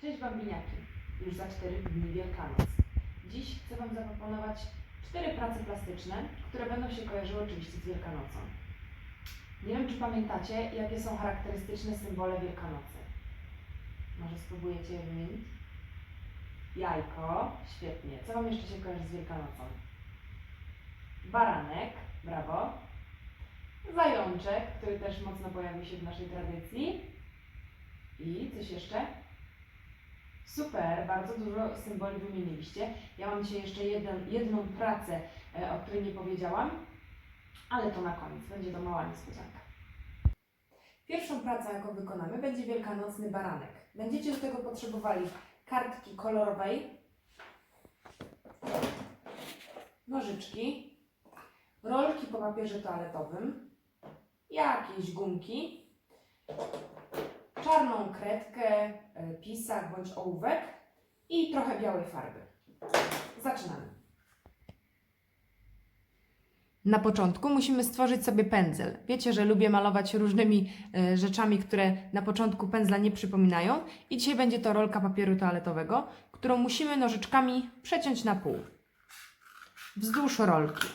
Cześć Bambiniaki, już za 4 dni Wielkanoc. Dziś chcę Wam zaproponować cztery prace plastyczne, które będą się kojarzyły oczywiście z Wielkanocą. Nie wiem, czy pamiętacie, jakie są charakterystyczne symbole Wielkanocy. Może spróbujecie je wymienić? Jajko, świetnie. Co Wam jeszcze się kojarzy z Wielkanocą? Baranek, brawo. Zajączek, który też mocno pojawił się w naszej tradycji. I coś jeszcze? Super, bardzo dużo symboli wymieniliście. Ja mam dzisiaj jeszcze jeden, jedną pracę, e, o której nie powiedziałam, ale to na koniec. Będzie to mała niespodzianka. Pierwszą pracę, jaką wykonamy, będzie wielkanocny baranek. Będziecie do tego potrzebowali kartki kolorowej, nożyczki, rolki po papierze toaletowym, jakieś gumki, czarną kredkę, e, pisak bądź ołówek i trochę białej farby. Zaczynamy. Na początku musimy stworzyć sobie pędzel. Wiecie, że lubię malować różnymi e, rzeczami, które na początku pędzla nie przypominają. I dzisiaj będzie to rolka papieru toaletowego, którą musimy nożyczkami przeciąć na pół. Wzdłuż rolki.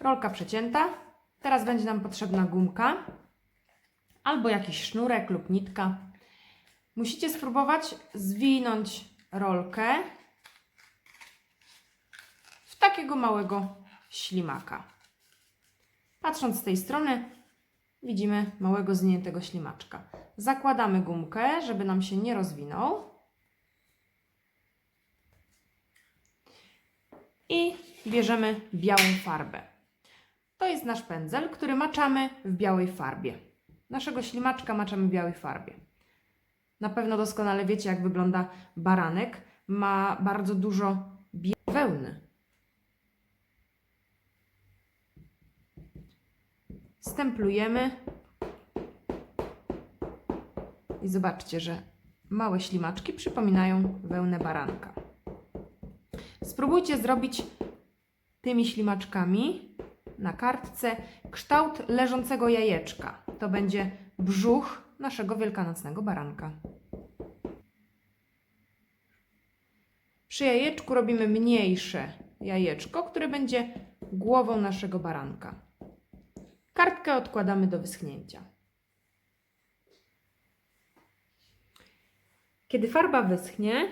Rolka przecięta. Teraz będzie nam potrzebna gumka albo jakiś sznurek lub nitka. Musicie spróbować zwinąć rolkę w takiego małego ślimaka. Patrząc z tej strony, widzimy małego zwiniętego ślimaczka. Zakładamy gumkę, żeby nam się nie rozwinął. I bierzemy białą farbę. To jest nasz pędzel, który maczamy w białej farbie. Naszego ślimaczka maczamy w białej farbie. Na pewno doskonale wiecie, jak wygląda baranek. Ma bardzo dużo wełny. Stemplujemy. I zobaczcie, że małe ślimaczki przypominają wełnę baranka. Spróbujcie zrobić tymi ślimaczkami na kartce kształt leżącego jajeczka. To będzie brzuch naszego wielkanocnego baranka. Przy jajeczku robimy mniejsze jajeczko, które będzie głową naszego baranka. Kartkę odkładamy do wyschnięcia. Kiedy farba wyschnie,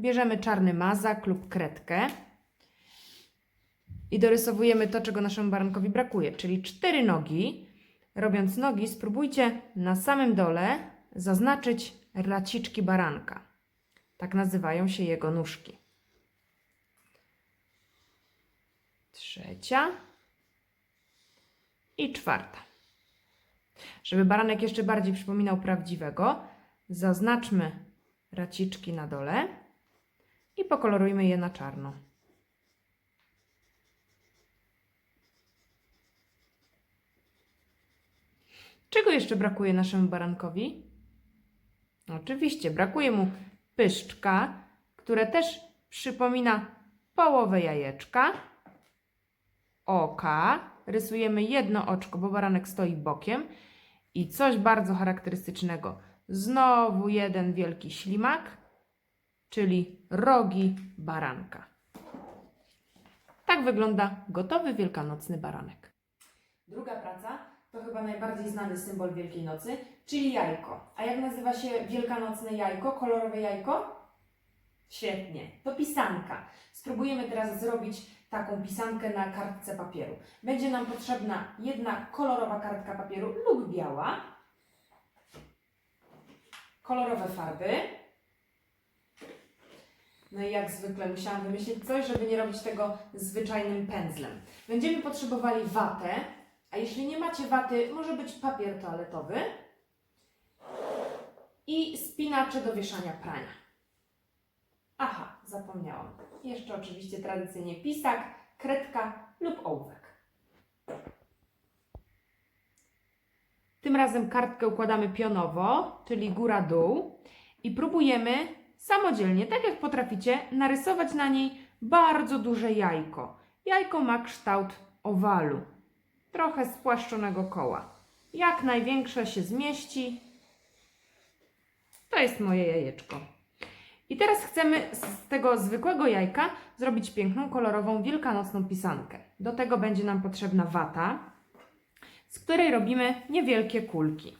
bierzemy czarny mazak lub kredkę i dorysowujemy to, czego naszemu barankowi brakuje, czyli cztery nogi. Robiąc nogi, spróbujcie na samym dole zaznaczyć raciczki baranka. Tak nazywają się jego nóżki. Trzecia i czwarta. Żeby baranek jeszcze bardziej przypominał prawdziwego, zaznaczmy raciczki na dole i pokolorujmy je na czarno. Czego jeszcze brakuje naszemu barankowi? Oczywiście, brakuje mu pyszczka, które też przypomina połowę jajeczka, oka. Rysujemy jedno oczko, bo baranek stoi bokiem i coś bardzo charakterystycznego. Znowu jeden wielki ślimak, czyli rogi baranka. Tak wygląda gotowy wielkanocny baranek. Druga praca to chyba najbardziej znany symbol Wielkiej Nocy, czyli jajko. A jak nazywa się wielkanocne jajko, kolorowe jajko? Świetnie, to pisanka. Spróbujemy teraz zrobić taką pisankę na kartce papieru. Będzie nam potrzebna jedna kolorowa kartka papieru lub biała, kolorowe farby. No i jak zwykle musiałam wymyślić coś, żeby nie robić tego zwyczajnym pędzlem. Będziemy potrzebowali watę, a jeśli nie macie waty, może być papier toaletowy i spinacze do wieszania prania. Aha, zapomniałam. Jeszcze oczywiście tradycyjnie pisak, kredka lub ołówek. Tym razem kartkę układamy pionowo, czyli góra-dół i próbujemy samodzielnie, tak jak potraficie, narysować na niej bardzo duże jajko. Jajko ma kształt owalu, trochę spłaszczonego koła. jak największe się zmieści. To jest moje jajeczko. I teraz chcemy z tego zwykłego jajka zrobić piękną, kolorową, wielkanocną pisankę. Do tego będzie nam potrzebna wata, z której robimy niewielkie kulki.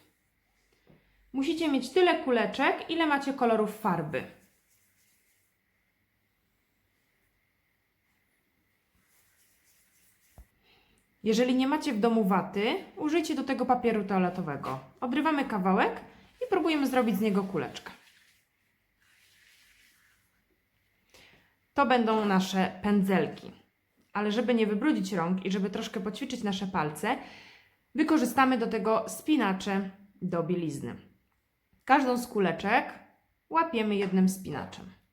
Musicie mieć tyle kuleczek, ile macie kolorów farby. Jeżeli nie macie w domu waty, użyjcie do tego papieru toaletowego. Odrywamy kawałek i próbujemy zrobić z niego kuleczkę. To będą nasze pędzelki. Ale żeby nie wybrudzić rąk i żeby troszkę poćwiczyć nasze palce, wykorzystamy do tego spinacze do bielizny. Każdą z kuleczek łapiemy jednym spinaczem.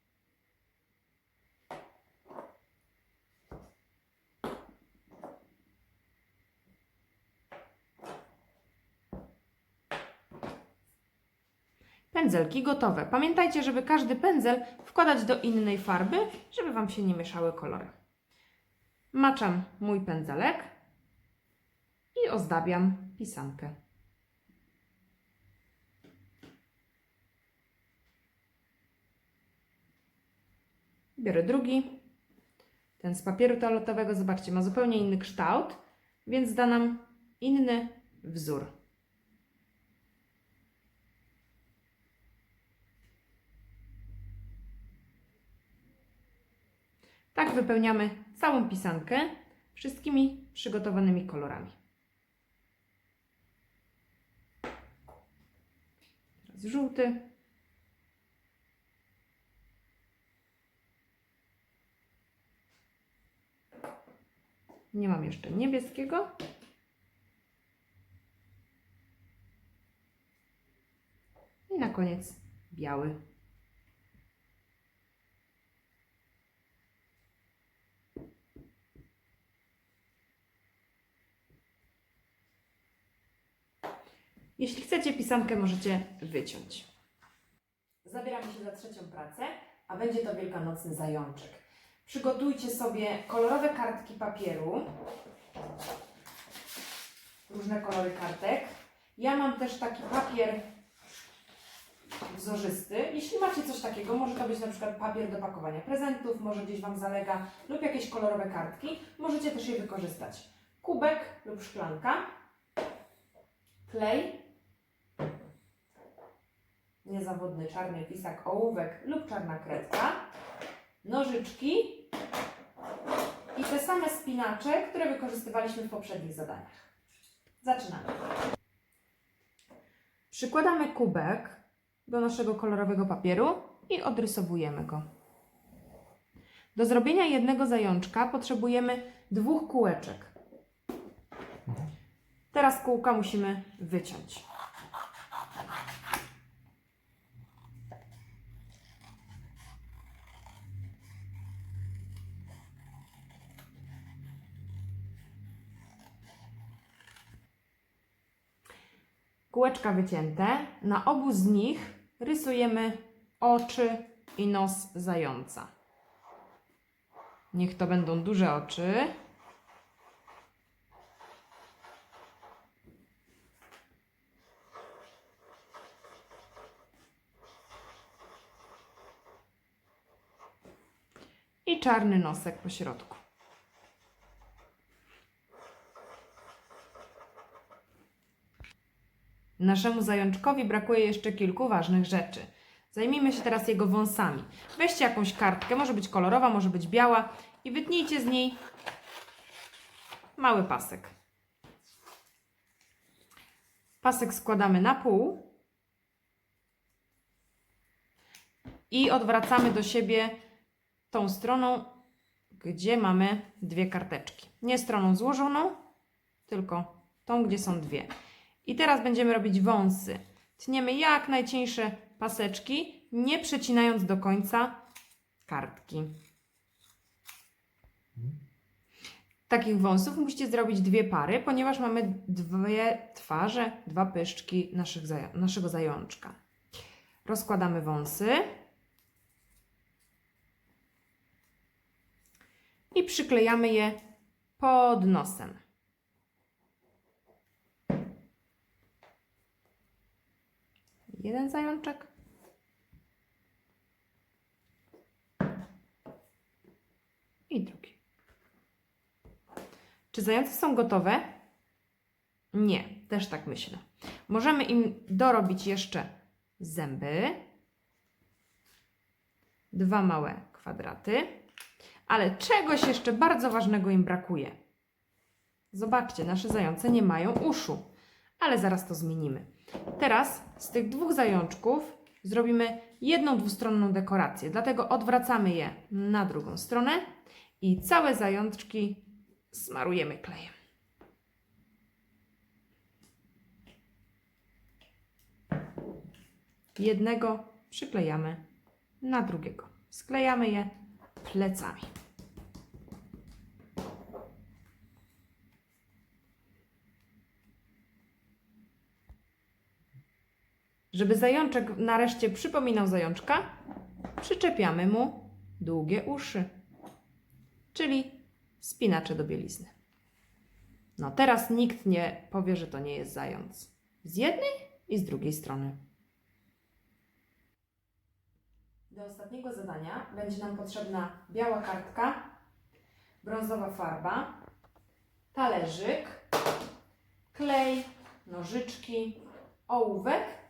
Pędzelki gotowe. Pamiętajcie, żeby każdy pędzel wkładać do innej farby, żeby Wam się nie mieszały kolory. Maczam mój pędzelek i ozdabiam pisankę. Biorę drugi. Ten z papieru toaletowego, zobaczcie, ma zupełnie inny kształt, więc da nam inny wzór. Tak wypełniamy całą pisankę wszystkimi przygotowanymi kolorami. Teraz żółty. Nie mam jeszcze niebieskiego. I na koniec biały. Jeśli chcecie pisankę, możecie wyciąć. Zabieramy się za trzecią pracę, a będzie to wielkanocny zajączek. Przygotujcie sobie kolorowe kartki papieru, różne kolory kartek. Ja mam też taki papier wzorzysty. Jeśli macie coś takiego, może to być na przykład papier do pakowania prezentów, może gdzieś Wam zalega, lub jakieś kolorowe kartki. Możecie też je wykorzystać. Kubek lub szklanka, klej, niezawodny czarny pisak, ołówek lub czarna kredka, nożyczki i te same spinacze, które wykorzystywaliśmy w poprzednich zadaniach. Zaczynamy. Przykładamy kubek do naszego kolorowego papieru i odrysowujemy go. Do zrobienia jednego zajączka potrzebujemy dwóch kółeczek. Teraz kółka musimy wyciąć. Kółeczka wycięte. Na obu z nich rysujemy oczy i nos zająca. Niech to będą duże oczy. I czarny nosek po środku. Naszemu zajączkowi brakuje jeszcze kilku ważnych rzeczy. Zajmijmy się teraz jego wąsami. Weźcie jakąś kartkę, może być kolorowa, może być biała i wytnijcie z niej mały pasek. Pasek składamy na pół i odwracamy do siebie tą stroną, gdzie mamy dwie karteczki. Nie stroną złożoną, tylko tą, gdzie są dwie. I teraz będziemy robić wąsy. Tniemy jak najcieńsze paseczki, nie przecinając do końca kartki. Takich wąsów musicie zrobić dwie pary, ponieważ mamy dwie twarze, dwa pyszczki naszych naszego zajączka. Rozkładamy wąsy. I przyklejamy je pod nosem. Jeden zajączek. I drugi. Czy zające są gotowe? Nie, też tak myślę. Możemy im dorobić jeszcze zęby, dwa małe kwadraty, ale czegoś jeszcze bardzo ważnego im brakuje. Zobaczcie, nasze zające nie mają uszu, ale zaraz to zmienimy. Teraz z tych dwóch zajączków zrobimy jedną dwustronną dekorację, dlatego odwracamy je na drugą stronę i całe zajączki smarujemy klejem. Jednego przyklejamy na drugiego. Sklejamy je plecami. Żeby zajączek nareszcie przypominał zajączka, przyczepiamy mu długie uszy, czyli spinacze do bielizny. No teraz nikt nie powie, że to nie jest zając. Z jednej i z drugiej strony. Do ostatniego zadania będzie nam potrzebna biała kartka, brązowa farba, talerzyk, klej, nożyczki, ołówek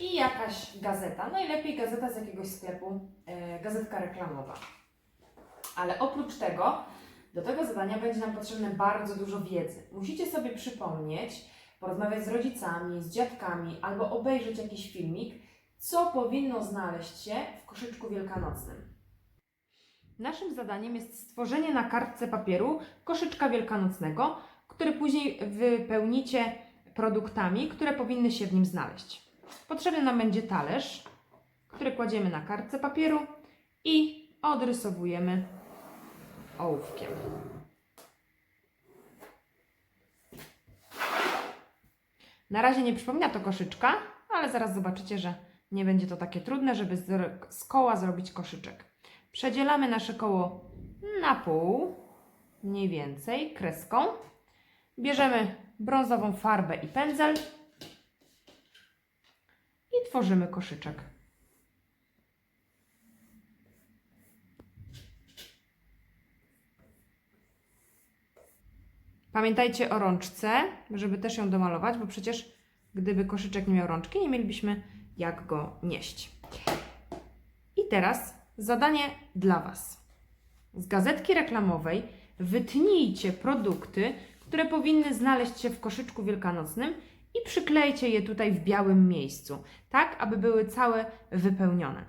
i jakaś gazeta. Najlepiej gazeta z jakiegoś sklepu, e, gazetka reklamowa. Ale oprócz tego, do tego zadania będzie nam potrzebne bardzo dużo wiedzy. Musicie sobie przypomnieć, porozmawiać z rodzicami, z dziadkami albo obejrzeć jakiś filmik, co powinno znaleźć się w koszyczku wielkanocnym. Naszym zadaniem jest stworzenie na kartce papieru koszyczka wielkanocnego, który później wypełnicie produktami, które powinny się w nim znaleźć. Potrzebny nam będzie talerz, który kładziemy na kartce papieru i odrysowujemy ołówkiem. Na razie nie przypomina to koszyczka, ale zaraz zobaczycie, że nie będzie to takie trudne, żeby z, koła zrobić koszyczek. Przedzielamy nasze koło na pół, mniej więcej, kreską. Bierzemy brązową farbę i pędzel tworzymy koszyczek. Pamiętajcie o rączce, żeby też ją domalować, bo przecież gdyby koszyczek nie miał rączki, nie mielibyśmy jak go nieść. I teraz zadanie dla Was. Z gazetki reklamowej wytnijcie produkty, które powinny znaleźć się w koszyczku wielkanocnym i przyklejcie je tutaj w białym miejscu, tak aby były całe wypełnione.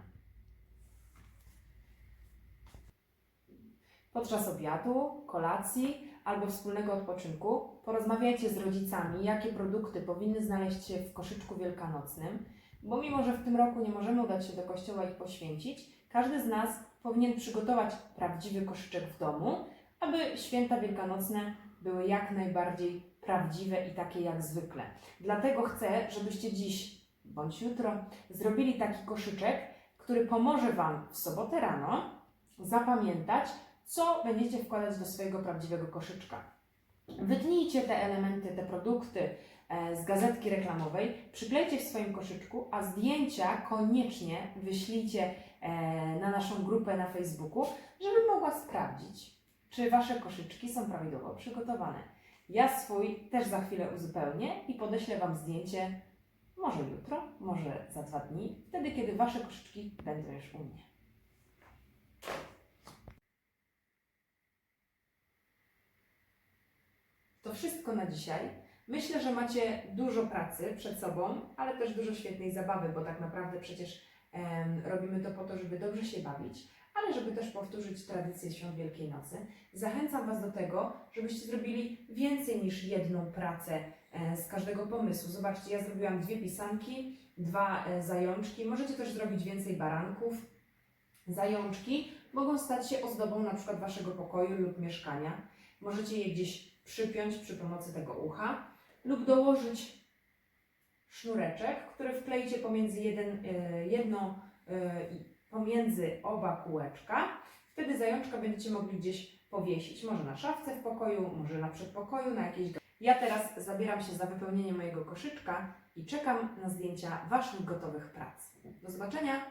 Podczas obiadu, kolacji albo wspólnego odpoczynku porozmawiajcie z rodzicami, jakie produkty powinny znaleźć się w koszyczku wielkanocnym, bo mimo, że w tym roku nie możemy udać się do kościoła i poświęcić, każdy z nas powinien przygotować prawdziwy koszyczek w domu, aby święta wielkanocne były jak najbardziej prawdziwe i takie jak zwykle. Dlatego chcę, żebyście dziś bądź jutro zrobili taki koszyczek, który pomoże Wam w sobotę rano zapamiętać, co będziecie wkładać do swojego prawdziwego koszyczka. Wytnijcie te elementy, te produkty e, z gazetki reklamowej, przyklejcie w swoim koszyczku, a zdjęcia koniecznie wyślijcie e, na naszą grupę na Facebooku, żeby mogła sprawdzić, czy Wasze koszyczki są prawidłowo przygotowane. Ja swój też za chwilę uzupełnię i podeślę Wam zdjęcie może jutro, może za dwa dni, wtedy kiedy Wasze koszyczki będą już u mnie. To wszystko na dzisiaj. Myślę, że macie dużo pracy przed sobą, ale też dużo świetnej zabawy, bo tak naprawdę przecież em, robimy to po to, żeby dobrze się bawić, ale żeby też powtórzyć tradycję Świąt Wielkiej Nocy. Zachęcam Was do tego, żebyście zrobili więcej niż jedną pracę e, z każdego pomysłu. Zobaczcie, ja zrobiłam dwie pisanki, dwa e, zajączki. Możecie też zrobić więcej baranków. Zajączki mogą stać się ozdobą na przykład Waszego pokoju lub mieszkania. Możecie je gdzieś przypiąć przy pomocy tego ucha lub dołożyć sznureczek, który wkleicie pomiędzy jeden, e, jedno, i- pomiędzy oba kółeczka. Wtedy zajączka będziecie mogli gdzieś powiesić. Może na szafce w pokoju, może na przedpokoju, na jakiejś. Ja teraz zabieram się za wypełnienie mojego koszyczka i czekam na zdjęcia Waszych gotowych prac. Do zobaczenia!